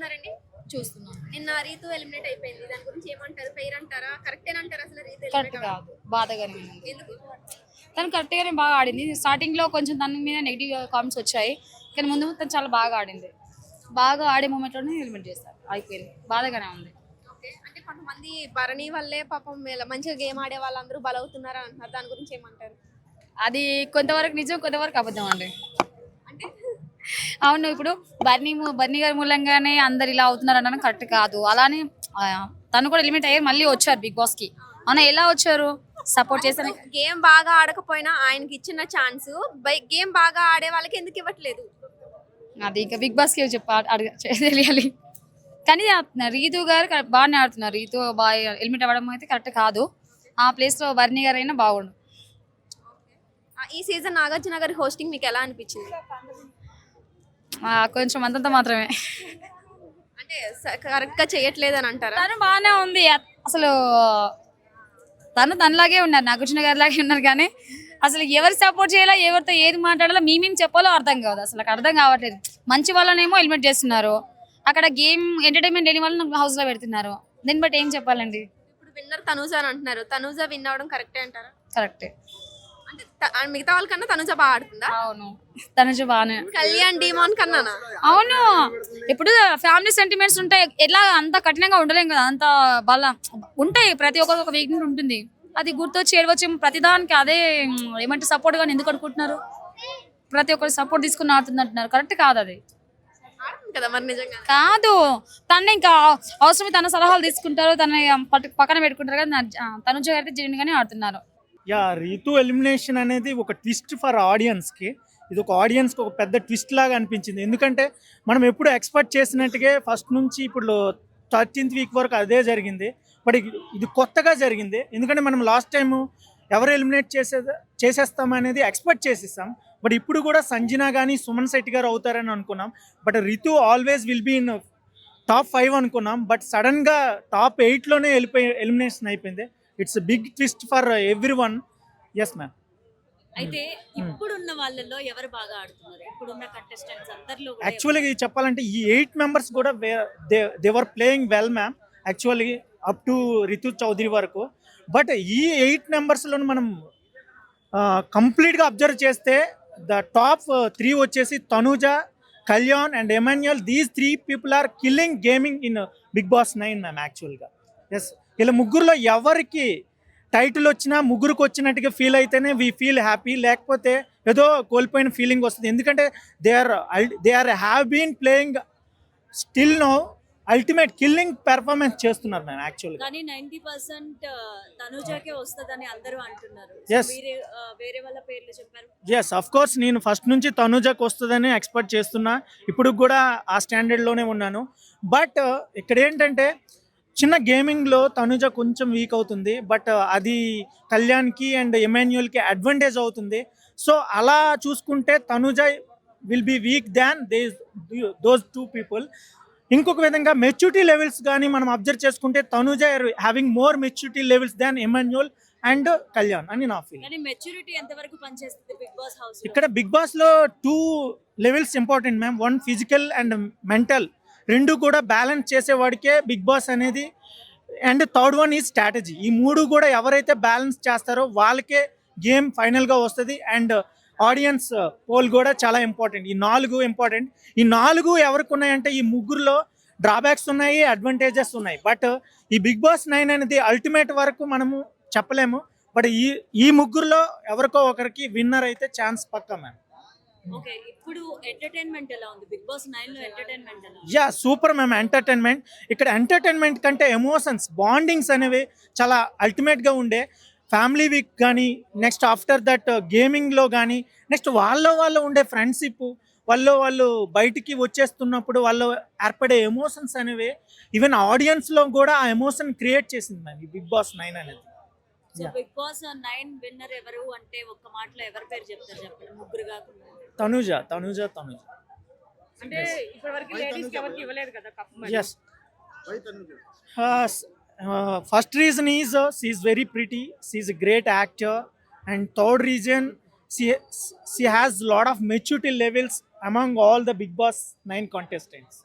చూస్తున్నారండి? చూస్తున్నాను నిన్న రీతు ఎలిమినేట్ అయిపోయింది. దాని గురించి ఏమంటారు? ఫెయిర్ అంటారా? కరెక్ట్ అంటారా? అసలు రీతు కరెక్ట్ eliminate కాదు. బాధగానే ఉంది? ఎందుకు? తను కరెక్ట్గానే బాగా ఆడింది. స్టార్టింగ్లో కొంచెం తన మీద నెగిటివ్ కామెంట్స్ వచ్చాయి. కానీ ముందు తను చాలా బాగా ఆడింది. బాగా ఆడే మూమెంట్లోనే ఎలిమెంట్ చేస్తారు అయిపోయింది. బాధగానే ఉంది. ఓకే. అంటే కొంతమంది భరణి వల్లే పాపం ఇలా మంచిగా గేమ్ ఆడే వాళ్ళందరూ బలవుతున్నారు అంటున్నారు. దాని గురించి ఏమంటారు? అది కొంతవరకు నిజం కొంతవరకు అబద్ధం అండి. అవును ఇప్పుడు బర్నీ బర్నీ గారి మూలంగానే అందరు ఇలా అవుతున్నారు అనడం కరెక్ట్ కాదు. అలానే తను కూడా ఎలిమెంట్ అయ్యి మళ్ళీ వచ్చారు బిగ్ బాస్కి అవునా ఎలా వచ్చారు? సపోర్ట్ చేశారు గేమ్ బాగా ఆడకపోయినా ఆయనకి ఇచ్చిన ఛాన్స్ గేమ్ బాగా ఆడే వాళ్ళకి ఎందుకు ఇవ్వట్లేదు? అది ఇంకా బిగ్ బాస్కి చెప్ప తెలియాలి. కానీ రీతు గారు బాగానే ఆడుతున్నారు. రీతు బాగా ఎలిమెంట్ అవ్వడం అయితే కరెక్ట్ కాదు. ఆ ప్లేస్లో బర్నీ గారు అయినా బాగుండు ఈ సీజన్ నాగార్జున గారి హోస్టింగ్ మీకు ఎలా అనిపించింది? కొంచెం అంతంత మాత్రమే. అంటే కరెక్ట్గా చేయట్లేదు అని అంటారా? తను బాగానే ఉంది. అసలు తను తనలాగే ఉన్నారు. నాగార్జున గారి లాగే ఉన్నారు కానీ అసలు ఎవరు సపోర్ట్ చేయాలా ఎవరితో ఏది మాట్లాడాలో మేమేం చెప్పాలో అర్థం కాదు. అసలు అర్థం కావట్లేదు. మంచి వాళ్ళనేమో ఎలిమెంట్ చేస్తున్నారు. అక్కడ గేమ్ ఎంటర్టైన్మెంట్ లేని వాళ్ళని హౌస్లో పెడుతున్నారు. దీన్ని బట్టి ఏం చెప్పాలండి? ఇప్పుడు విన్నర్ తనూజ అని అంటున్నారు. తనూజ విన్ అవడం కరెక్టే అంటారా? కరెక్టే అంటే త- ఆ మిగతా వాళ్ళకన్నా తనూజ బాగా ఆడుతుందా? అవును. తనుజ బాగానే కళ్యాణ్ డీమాన్ కన్నానా? అవును. ఇప్పుడు ఫ్యామిలీ సెంటిమెంట్స్ ఉంటాయి. ఎలా అంత కఠినంగా ఉండలేం కదా అంత బల. ఉంటాయి. ప్రతి ఒక్కరికి ఒక వీక్నెస్ ఉంటుంది. అది గుర్తొచ్చి ఏడవచ్చు ప్రతిదానికి అదే ఉమ్, ఏమంటే సపోర్ట్ గాని ఎందుకు అనుకుంటున్నారు. ప్రతి ఒక్కరు సపోర్ట్ తీసుకుని ఆడుతుంది అంటున్నారు కరెక్ట్ కాదు అది. ఆడుతుంది కదా మరి నిజంగా కాదు. తను ఇంకా అవసరమే తన సలహాలు తీసుకుంటారు. తన పట్టు- పక్కన పెట్టుకుంటారు కదా తనుజ గారి జెన్యున్ గానే ఆడుతున్నారు. యా రీతు ఎలిమినేషన్ అనేది ఒక ట్విస్ట్ ఫర్ ఆడియన్స్కి. ఇది ఒక ఆడియన్స్కి ఒక పెద్ద ట్విస్ట్ లాగా అనిపించింది. ఎందుకంటే మనం ఎప్పుడు ఎక్స్పెక్ట్ చేసినట్టుగా ఫస్ట్ నుంచి ఇప్పుడు థర్టీన్త్ వీక్ వరకు అదే జరిగింది. బట్ ఇది- కొత్తగా జరిగింది. ఎందుకంటే మనం లాస్ట్ టైం ఎవరు ఎలిమినేట్ చేసే చేసేస్తామనేది ఎక్స్పెక్ట్ చేసేస్తాం బట్ ఇప్పుడు కూడా సంజన కానీ సుమన్ శెట్టి గారు అవుతారని అనుకున్నాం. But Ritu always will be in top five అనుకున్నాం. బట్ సడన్గా టాప్ ఎయిట్లోనే వెళ్ళిపోయి ఎలిమినేషన్ అయిపోయింది. It's big twist for every one yes ma'am అయితే ఇప్పుడున్న వాళ్ళల్లో ఎవరు బాగా ఆడుతున్నారు? ఇప్పుడున్న కంటెస్టెంట్స్ అందరిలో యాక్చువల్గా చెప్పాలంటే ఈ ఎయిట్ మెంబర్స్ కూడా they are playing well ma'am actually up to Ritu Chaudhary వరకు. బట్ ఈ ఎయిట్ మెంబర్స్లో మనం కంప్లీట్గా అబ్జర్వ్ చేస్తే ద టాప్ త్రీ వచ్చేసి Tanuja Kalyan and Emmanuel these three people are killing gaming in Bigg Boss nine ma'am యాక్చువల్గా yes ఇలా ముగ్గురులో ఎవరికి టైటిల్ వచ్చినా ముగ్గురికి వచ్చినట్టుగా ఫీల్ అయితేనే వీ ఫీల్ హ్యాపీ లేకపోతే ఏదో కోల్పోయిన ఫీలింగ్ వస్తుంది. ఎందుకంటే they are they are have been playing still no ultimate killing performance చేస్తున్నారు మ్యామ్ యాక్చువల్గా కానీ నైన్టీ పర్సెంట్ తనుజాకే వస్తుందని అందరూ అంటున్నారు. ఆ, వేరే వాళ్ళ పేర్లు చెప్పారు? ఎస్ అఫ్ కోర్స్ నేను ఫస్ట్ నుంచి తనుజకు వస్తుందని ఎక్స్పెక్ట్ చేస్తున్నా. ఇప్పుడు కూడా ఆ స్టాండర్డ్లోనే ఉన్నాను. బట్ ఇక్కడ ఏంటంటే చిన్న గేమింగ్లో తనుజ కొంచెం వీక్ అవుతుంది బట్ అది కళ్యాణ్కి అండ్ ఎమాన్యుయల్కి అడ్వాంటేజ్ అవుతుంది. సో అలా చూసుకుంటే Tanuja will be weak than they those two people ఇంకొక విధంగా మెచ్యూరిటీ లెవెల్స్ కానీ మనం అబ్జర్వ్ చేసుకుంటే Tanuja having more maturity levels than Emmanuel and Kalyan అని నా ఫీల్ మెచ్యూరిటీ ఎంత వరకు పనిచేస్తుంది బిగ్ బాస్ హౌస్ ఇక్కడ బిగ్ బాస్లో two levels important ma'am one physical and mental రెండు కూడా బ్యాలెన్స్ చేసేవాడికే బిగ్ బాస్ అనేది. అండ్ థర్డ్ వన్ ఈ స్ట్రాటజీ ఈ మూడు కూడా ఎవరైతే బ్యాలెన్స్ చేస్తారో వాళ్ళకే గేమ్ ఫైనల్గా వస్తుంది. అండ్ ఆడియన్స్ పోల్ కూడా చాలా ఇంపార్టెంట్ ఈ నాలుగు ఇంపార్టెంట్ ఈ నాలుగు ఎవరికి ఉన్నాయంటే ఈ ముగ్గురులో డ్రాబ్యాక్స్ ఉన్నాయి అడ్వాంటేజెస్ ఉన్నాయి. బట్ uh, ఈ బిగ్ బాస్ నైన్ అనేది అల్టిమేట్ వరకు మనము చెప్పలేము. బట్ ఈ ఈ ముగ్గురులో ఎవరికో ఒకరికి విన్నర్ అయితే ఛాన్స్ పక్కా ma'am yeah super ma'am entertainment ఇక్కడ ఎంటర్టైన్మెంట్ కంటే ఎమోషన్స్ బాండింగ్స్ అనేవి చాలా అల్టిమేట్గా ఉండే. ఫ్యామిలీ వీక్ కానీ నెక్స్ట్ ఆఫ్టర్ దట్ గేమింగ్లో కానీ నెక్స్ట్ వాళ్ళ వాళ్ళు ఉండే ఫ్రెండ్షిప్ వాళ్ళు వాళ్ళు బయటికి వచ్చేస్తున్నప్పుడు వాళ్ళు ఏర్పడే ఎమోషన్స్ అనేవి ఈవెన్ ఆడియన్స్లో కూడా ఆ ఎమోషన్ క్రియేట్ చేసింది మ్యామ్ ఈ బిగ్ బాస్ నైన్ అనేది. బిగ్ బాస్ నైన్ విన్నర్ ఎవరు అంటే ఒక్క మాటలో ఎవరి పేరు చెప్తారు చెప్పండి? ముగ్గురు కాకుండా. తనుజ తనుజ తనుజ అంటే yes first reason is she is very pretty she great actor and third reason she she has lot of maturity levels among all the big boss 9 contestants